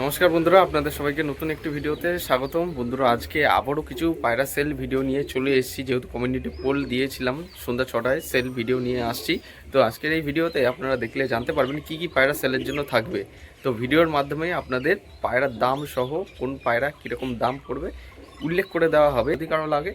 নমস্কার বন্ধুরা, আপনাদের সবাইকে নতুন একটি ভিডিওতে স্বাগতম। বন্ধুরা, আজকে আবারও কিছু পায়রা সেল ভিডিও নিয়ে চলে এসেছি। যেহেতু কমিউনিটি পোল দিয়েছিলাম সন্ধ্যা ছটায় সেল ভিডিও নিয়ে আসছি। তো আজকের এই ভিডিওতে আপনারা দেখলে জানতে পারবেন কি কি পায়রা সেলের জন্য থাকবে। তো ভিডিওর মাধ্যমে আপনাদের পায়রার দাম সহ কোন পায়রা কীরকম দাম পড়বে উল্লেখ করে দেওয়া হবে। যদি কারও লাগে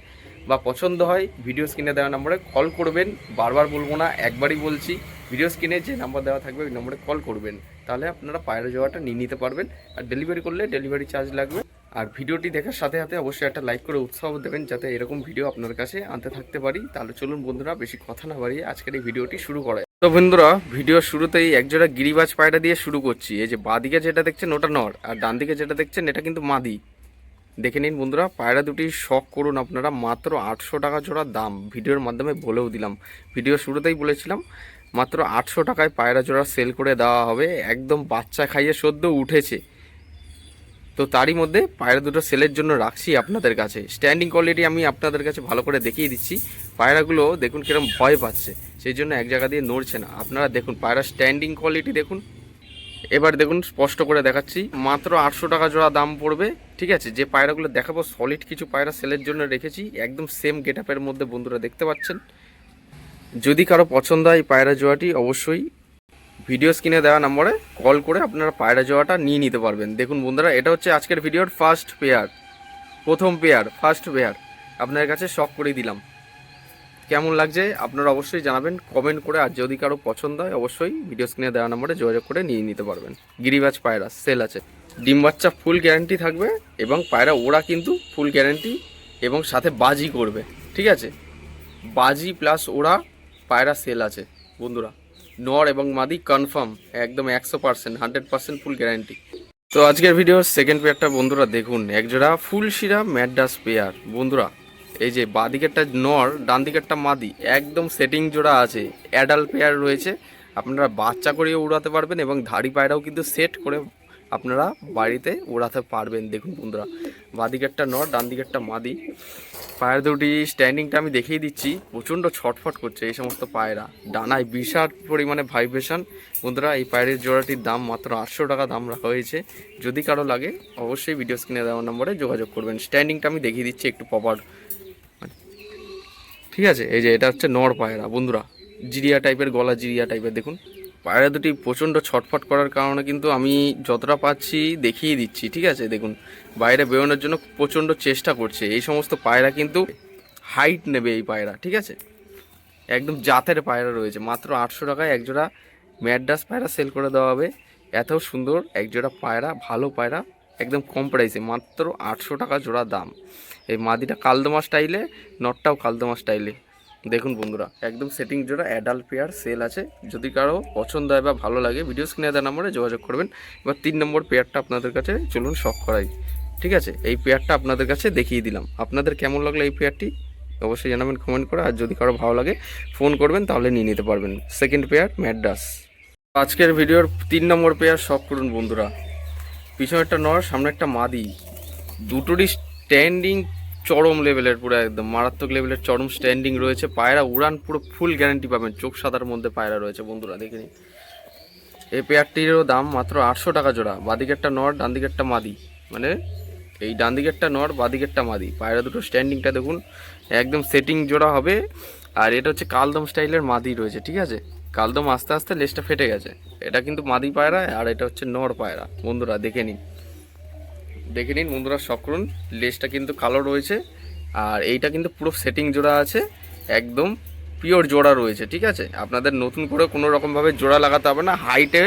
বা পছন্দ হয়, ভিডিও স্ক্রিনে দেওয়া নম্বরে কল করবেন। বারবার বলব না, একবারই বলছি, ভিডিও স্ক্রিনে যে নাম্বার দেওয়া থাকবে ওই নম্বরে কল করবেন। তাহলে আপনারা পায়রা যাওয়াটা নিয়ে নিতে পারবেন। আর ডেলিভারি করলে ডেলিভারি চার্জ লাগবে। আর ভিডিওটি দেখার সাথে সাথে অবশ্যই একটা লাইক করে উৎসাহ দেবেন, যাতে এরকম ভিডিও আপনার কাছে আনতে থাকতে পারি। তাহলে চলুন বন্ধুরা, বেশি কথা না বাড়িয়ে আজকের এই ভিডিওটি শুরু করে তো বন্ধুরা ভিডিও শুরুতেই একজোড়া গিরিবাজ পায়রা দিয়ে শুরু করছি। এই যে বাঁদিকে যেটা দেখছেন ওটা নর, আর ডান দিকে যেটা দেখছেন এটা কিন্তু মাদি। দেখে নিন বন্ধুরা, পায়রা দুটি শখ করুন আপনারা, মাত্র আটশো টাকা জোড়া দাম। ভিডিওর মাধ্যমে বলেও দিলাম। ভিডিও শুরুতেই বলেছিলাম মাত্র আটশো টাকায় পায়রা জোড়া সেল করে দেওয়া হবে। একদম বাচ্চা খাইয়ে সদ্য উঠেছে। তো তারই মধ্যে পায়রা দুটো সেলের জন্য রাখছি আপনাদের কাছে। স্ট্যান্ডিং কোয়ালিটি আমি আপনাদের কাছে ভালো করে দেখিয়ে দিচ্ছি। পায়রাগুলো দেখুন কিরম ভয় পাচ্ছে। সেই জন্য এক জায়গা দিয়ে নড়ছে না। আপনারা দেখুন, পায়রা স্ট্যান্ডিং কোয়ালিটি দেখুন। এবার দেখুন, স্পষ্ট করে দেখাচ্ছি। মাত্র আটশো টাকা জোড়া দাম পড়বে। ঠিক আছে, যে পায়রাগুলো দেখাবো সলিড কিছু পায়রা সেলের জন্য রেখেছি। একদম সেম গেট মধ্যে বন্ধুরা দেখতে পাচ্ছেন। যদি কারও পছন্দ হয় পায়রা জোড়াটি অবশ্যই ভিডিও স্ক্রিনে দেওয়া নম্বরে কল করে আপনারা পায়রা জোয়াটা নিয়ে নিতে পারবেন। দেখুন বন্ধুরা, এটা হচ্ছে আজকের ভিডিওর ফার্স্ট পেয়ার প্রথম পেয়ার ফার্স্ট পেয়ার আপনার কাছে শখ করে দিলাম। কেমন লাগছে আপনারা অবশ্যই জানাবেন কমেন্ট করে, আর যদি কারও পছন্দ হয়, অবশ্যই ভিডিও স্ক্রিনে দেওয়া নম্বরে যোগাযোগ করে নিয়ে নিতে পারবেন। গিরিবাজ পায়রা সেল আছে। ডিম বাচ্চা ফুল গ্যারান্টি থাকবে এবং পায়রা ওরা কিন্তু ফুল গ্যারান্টি এবং সাথে বাজি করবে, ঠিক আছে? বাজি প্লাস ওরা পায়রা সেল আছে, বন্ধুরা। নর এবং মাদি কনফার্ম একদম একশো percent hundred percent full guarantee তো আজকের ভিডিওর সেকেন্ড পেয়ারটা বন্ধুরা দেখুন একজোড়া ফুল শিরা ম্যাডাস পেয়ার বন্ধুরা। এই যে বা দিকেরটা নর ডান দিকেরটা মাদি, একদম সেটিং জোড়া আছে অ্যাডাল্ট পেয়ার রয়েছে। আপনারা বাচ্চা করেও উড়াতে পারবেন এবং ধাড়ি পায়রাও কিন্তু সেট করে আপনারা বাড়িতে উড়াতে পারবেন। দেখুন বন্ধুরা, বাঁদিকেরটা নর ডান দিকেরটা মাদি। পায়ের দুটি স্ট্যান্ডিংটা আমি দেখিয়ে দিচ্ছি। প্রচণ্ড ছটফট করছে এই সমস্ত পায়রা। ডানায় বিশাল পরিমাণে ভাইব্রেশন বন্ধুরা, এই পায়ের জোড়াটির দাম মাত্র আটশো টাকা দাম রাখা হয়েছে। যদি কারও লাগে, অবশ্যই ভিডিও স্ক্রিনে দেওয়া নম্বরে যোগাযোগ করবেন। স্ট্যান্ডিংটা আমি দেখিয়ে দিচ্ছি একটু প্রপার ঠিক আছে? এই যে, এটা হচ্ছে নর পায়রা। বন্ধুরা, জিরিয়া টাইপের গলা জিরিয়া টাইপের দেখুন। পায়রা দুটি প্রচণ্ড ছটফট করার কারণে কিন্তু আমি যতটা পাচ্ছি দেখিয়ে দিচ্ছি, ঠিক আছে? দেখুন, বাইরে বেরোনোর জন্য প্রচণ্ড চেষ্টা করছে। এই সমস্ত পায়রা কিন্তু হাইট নেবে এই পায়রা, ঠিক আছে? একদম জাতের পায়রা রয়েছে। মাত্র আটশো টাকায় একজোড়া ম্যাড্রাস পায়রা সেল করে দেওয়া হবে। এত সুন্দর একজোড়া পায়রা, ভালো পায়রা, একদম কম প্রাইসে মাত্র আটশো টাকা জোড়া দাম। এই মাদিটা কালদমা স্টাইলে নটটাও কালদমা স্টাইলে দেখুন বন্ধুরা, একদম সেটিং জোড়া অ্যাডাল্ট পেয়ার সেল আছে। যদি কারও পছন্দ হয় বা ভালো লাগে ভিডিও স্ক্রিনে দেওয়া নম্বরে যোগাযোগ করবেন। এবার তিন নম্বর পেয়ারটা আপনাদের কাছে চলুন শখ করাই। ঠিক আছে? এই পেয়ারটা আপনাদের কাছে দেখিয়ে দিলাম। আপনাদের কেমন লাগল এই পেয়ারটি অবশ্যই জানাবেন কমেন্ট করে। আর যদি কারও ভালো লাগে ফোন করবেন, তাহলে নিয়ে নিতে পারবেন। সেকেন্ড পেয়ার ম্যাড্রাস আজকের ভিডিওর তিন নম্বর পেয়ার শখ করুন বন্ধুরা। পিছনে একটা নর সামনে একটা মাদি। দুটোরই স্ট্যান্ডিং চরম লেভেলের পুরো একদম মারাত্মক লেভেলের চরম স্ট্যান্ডিং রয়েছে। পায়রা উড়ান পুরো ফুল গ্যারান্টি পাবেন, চোখ সাদার মধ্যে পায়রা রয়েছে, বন্ধুরা, দেখে নিন। এই পেয়ারটিরও দাম মাত্র আটশো টাকা জোড়া, বাদিকেরটা নর ডান দিকেরটা মাদি। মানে এই ডান দিকেরটা নর, বাদিকেরটা মাদি। পায়রা দুটো স্ট্যান্ডিংটা দেখুন, একদম সেটিং জোড়া হবে। আর এটা হচ্ছে কালদম স্টাইলের মাদি রয়েছে, ঠিক আছে? কালদম আস্তে আস্তে লেজটা ফেটে গেছে। এটা কিন্তু মাদি পায়রা, আর এটা হচ্ছে নর পায়রা, বন্ধুরা, দেখে নিন। দেখে নিন বন্ধুরা শখ করুন। লেজটা কিন্তু কালো রয়েছে, আর এইটা কিন্তু পুরো সেটিং জোড়া আছে, একদম পিওর জোড়া রয়েছে, ঠিক আছে? আপনাদের নতুন করে কোনো রকমভাবে জোড়া লাগাতে হবে না, হাইটে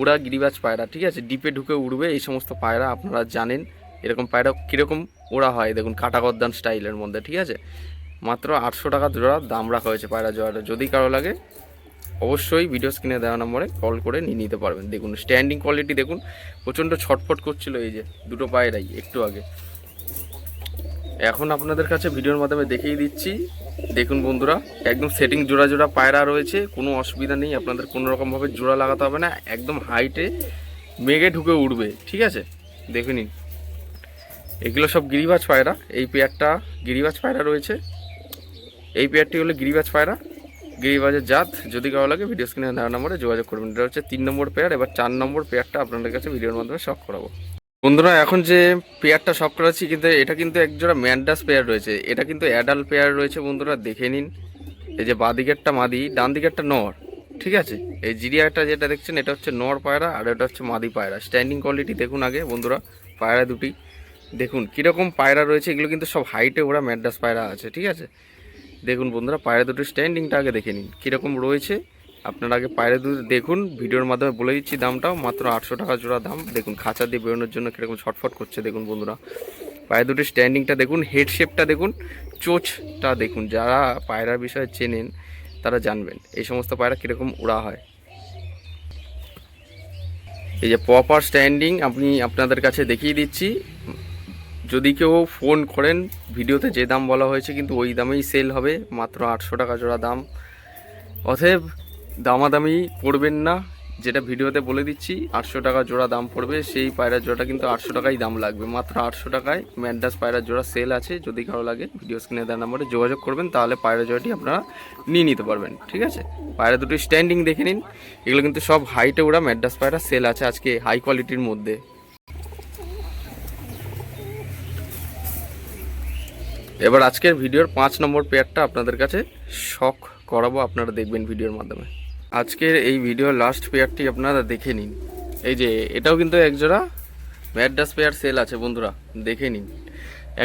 উড়া গিরিবাজ পায়রা, ঠিক আছে? ডিপে ঢুকে উড়বে, এই সমস্ত পায়রা আপনারা জানেন, এরকম পায়রা কীরকম ওড়া হয়, দেখুন, কাটাগদ্দান স্টাইলের মধ্যে, ঠিক আছে? মাত্র আটশো টাকা জোড়া দাম রাখা হয়েছে পায়রা জোড়াটা, যদি কারও লাগে। অবশ্যই ভিডিও স্ক্রিনে দেওয়া নম্বরে কল করে নিয়ে নিতে পারবেন। দেখুন স্ট্যান্ডিং কোয়ালিটি দেখুন, প্রচণ্ড ছটফট করছিল এই যে দুটো পায়রাই একটু আগে। এখন আপনাদের কাছে ভিডিওর মাধ্যমে দেখিয়ে দিচ্ছি। দেখুন বন্ধুরা, একদম সেটিং জোড়া জোড়া পায়রা রয়েছে, কোনো অসুবিধা নেই, আপনাদের কোনো রকমভাবে জোড়া লাগাতে হবে না, একদম হাইটে মেঘে ঢুকে উঠবে ঠিক আছে? দেখে নিন। এগুলো সব গিরিবাজ পায়রা, এই পেয়ারটা গিরিবাজ পায়রা রয়েছে। এই পেয়ারটি হলো গিরিবাজ পায়রা। গিরিবাজের জাত, যদি কারও লাগে ভিডিও স্ক্রিনে দেওয়া নম্বরে যোগাযোগ করবেন। এটা হচ্ছে তিন নম্বর পেয়ার এবার চার নম্বর পেয়ারটা আপনাদের কাছে ভিডিওর মাধ্যমে শখ করাবো। বন্ধুরা, এখন যে পেয়ারটা শখ করাচ্ছি, কিন্তু এটা কিন্তু একজোড়া ম্যান্ডাস পেয়ার রয়েছে। এটা কিন্তু অ্যাডাল্ট পেয়ার রয়েছে বন্ধুরা, দেখে নিন। এই যে বাঁ দিকেরটা মাদি ডান দিকেরটা নর, ঠিক আছে? এই জিরিয়াটা যেটা দেখছেন, এটা হচ্ছে নর পায়রা, আর এটা হচ্ছে মাদি পায়রা। স্ট্যান্ডিং কোয়ালিটি দেখুন আগে বন্ধুরা, পায়রা দুটি। দেখুন, কীরকম পায়রা রয়েছে, এগুলো কিন্তু সব হাইটে ওরা ম্যাড্রাস পায়রা আছে, ঠিক আছে? দেখুন বন্ধুরা, পায়রা দুটোর স্ট্যান্ডিংটা আগে দেখে নিন। কীরকম রয়েছে? আপনারা আগে পায়রা দুটি দেখুন, ভিডিওর মাধ্যমে বলে দিচ্ছি দামটাও। মাত্র আটশো টাকা জোড়া দাম। দেখুন, খাঁচা দিয়ে বেরোনোর জন্য কীরকম ছটফট করছে, দেখুন বন্ধুরা। পায়রা দুটোর স্ট্যান্ডিংটা দেখুন হেড শেপটা দেখুন, চোচটা দেখুন। যারা পায়রার বিষয়ে চেনেন, তারা জানবেন এই সমস্ত পায়রা কীরকম উড়া হয়। এই যে প্রপার স্ট্যান্ডিং আপনি আপনাদের কাছে দেখিয়ে দিচ্ছি। যদি কেউ ফোন করেন, ভিডিওতে যে দাম বলা হয়েছে কিন্তু ওই দামেই সেল হবে, মাত্র আটশো টাকা জোড়া দাম। অতএব দামাদামি করবেন না, যেটা ভিডিওতে বলে দিচ্ছি, আটশো টাকা জোড়া দাম পড়বে, সেই পায়রার জোড়াটা কিন্তু আটশো টাকাই দাম লাগবে, মাত্র আটশো টাকায় ম্যাডাস পায়রার জোড়া সেল আছে, যদি কারও লাগে ভিডিও স্ক্রিনে দেওয়ার নাম্বারে যোগাযোগ করবেন, তাহলে পায়রা জোড়াটি আপনারা নিয়ে নিতে পারবেন, ঠিক আছে? পায়রা দুটি স্ট্যান্ডিং দেখে নিন, এগুলো কিন্তু সব হাইটে ওরা ম্যাডাস পায়রা সেল আছে আজকে হাই কোয়ালিটির মধ্যে। এবার আজকের ভিডিওর পাঁচ নম্বর পেয়ারটা আপনাদের কাছে শখ করাবো, আপনারা দেখবেন ভিডিওর মাধ্যমে। আজকের এই ভিডিওর লাস্ট পেয়ারটি আপনারা দেখে নিন। এই যে, এটাও কিন্তু একজোড়া ম্যাডাস পেয়ার সেল আছে বন্ধুরা, দেখে নিন।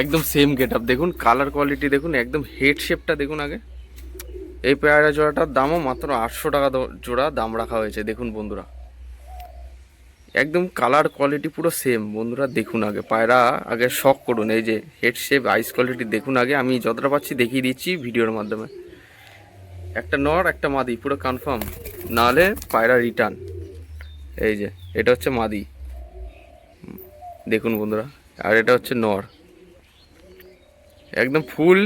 একদম সেম গেট আপ দেখুন কালার কোয়ালিটি দেখুন, একদম হেড শেপটা দেখুন আগে। এই পেয়ারা জোড়াটার দামও মাত্র আটশো টাকা জোড়া দাম রাখা হয়েছে, দেখুন বন্ধুরা। একদম কালার কোয়ালিটি পুরো সেম বন্ধুরা দেখুন আগে, পায়রা আগে শখ করুন। এই যে হেড শেপ আইস কোয়ালিটি দেখুন আগে। আমি যতটা পাচ্ছি দেখিয়ে দিচ্ছি ভিডিওর মাধ্যমে। একটা নর, একটা মাদি, পুরো কনফার্ম নাহলে পায়রা রিটার্ন এই যে, এটা হচ্ছে মাদি। দেখুন বন্ধুরা, আর এটা হচ্ছে নর। একদম ফুল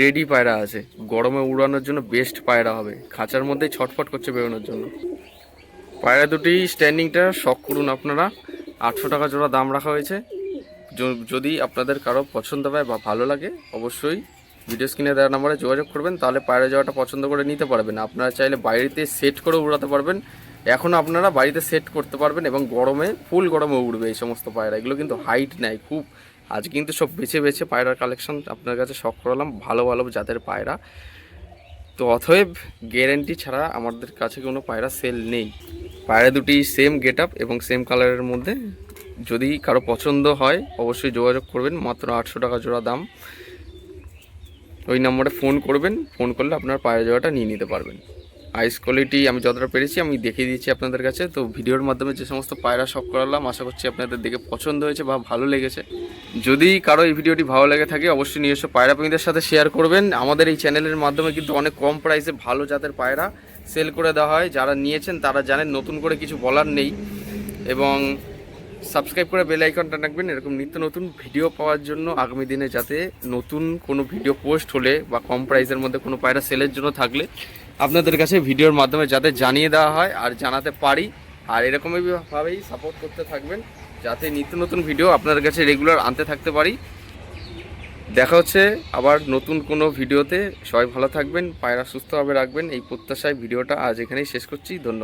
রেডি পায়রা আছে। গরমে উড়ানোর জন্য বেস্ট পায়রা হবে। খাঁচার মধ্যে ছটফট করছে বেরোনোর জন্য। পায়রা দুটি স্ট্যান্ডিংটা শখ করুন আপনারা। আটশো টাকা জোড়া দাম রাখা হয়েছে। যদি আপনাদের কারও পছন্দ হয় বা ভালো লাগে, অবশ্যই ভিডিও স্ক্রিনে দেওয়া নাম্বারে যোগাযোগ করবেন, তাহলে পায়রা যাওয়াটা পছন্দ করে নিতে পারবেন। আপনারা চাইলে বাড়িতে সেট করে উড়াতে পারবেন। এখন আপনারা বাড়িতে সেট করতে পারবেন এবং গরমে ফুল গরমে উড়বে এই সমস্ত পায়রা। এগুলো কিন্তু হাইট নেয় খুব। আজ কিন্তু সব বেছে বেছে পায়রার কালেকশন আপনার কাছে শখ করালাম, ভালো ভালো জাতের পায়রা। তো অতএব গ্যারেন্টি ছাড়া আমাদের কাছে কোনো পায়রা সেল নেই। পায়রা দুটি সেম গেট আপ এবং সেম কালারের মধ্যে। যদি কারও পছন্দ হয়, অবশ্যই যোগাযোগ করবেন। মাত্র আটশো টাকা জোড়া দাম। ওই নম্বরে ফোন করবেন। ফোন করলে আপনার পায়রা জোড়াটা নিয়ে নিতে পারবেন। আইস কোয়ালিটি আমি যতটা পেরেছি, আমি দেখিয়ে দিয়েছি আপনাদের কাছে। তো ভিডিওর মাধ্যমে যে সমস্ত পায়রা শখ করালাম, আশা করছি আপনাদের দেখে পছন্দ হয়েছে বা ভালো লেগেছে। যদি কারও এই ভিডিওটি ভালো লেগে থাকে, অবশ্যই নিজস্ব পায়রা প্রেমীদের সাথে শেয়ার করবেন। আমাদের এই চ্যানেলের মাধ্যমে কিন্তু অনেক কম প্রাইসে ভালো জাতের পায়রা সেল করে দেওয়া হয়। যারা নিয়েছেন, তারা জানেন নতুন করে কিছু বলার নেই। এবং সাবস্ক্রাইব করে বেল আইকনটা রাখবেন। এরকম নিত্য নতুন ভিডিও পাওয়ার জন্য আগামী দিনে যাতে নতুন কোনো ভিডিও পোস্ট হলে বা কম প্রাইসের মধ্যে কোনো পায়রা সেলের জন্য থাকলে আপনাদের কাছে ভিডিওর মাধ্যমে যাতে জানিয়ে দেওয়া হয় আর জানাতে পারি। আর এরকমই ভাবেই সাপোর্ট করতে থাকবেন, যাতে নিত্য নতুন ভিডিও আপনাদের কাছে রেগুলার আনতে থাকতে পারি। দেখা হচ্ছে আবার নতুন কোনো ভিডিওতে সবাই ভালো থাকবেন, পায়রা সুস্থভাবে রাখবেন। এই প্রত্যাশায় ভিডিওটা আজ এখানেই শেষ করছি। ধন্যবাদ।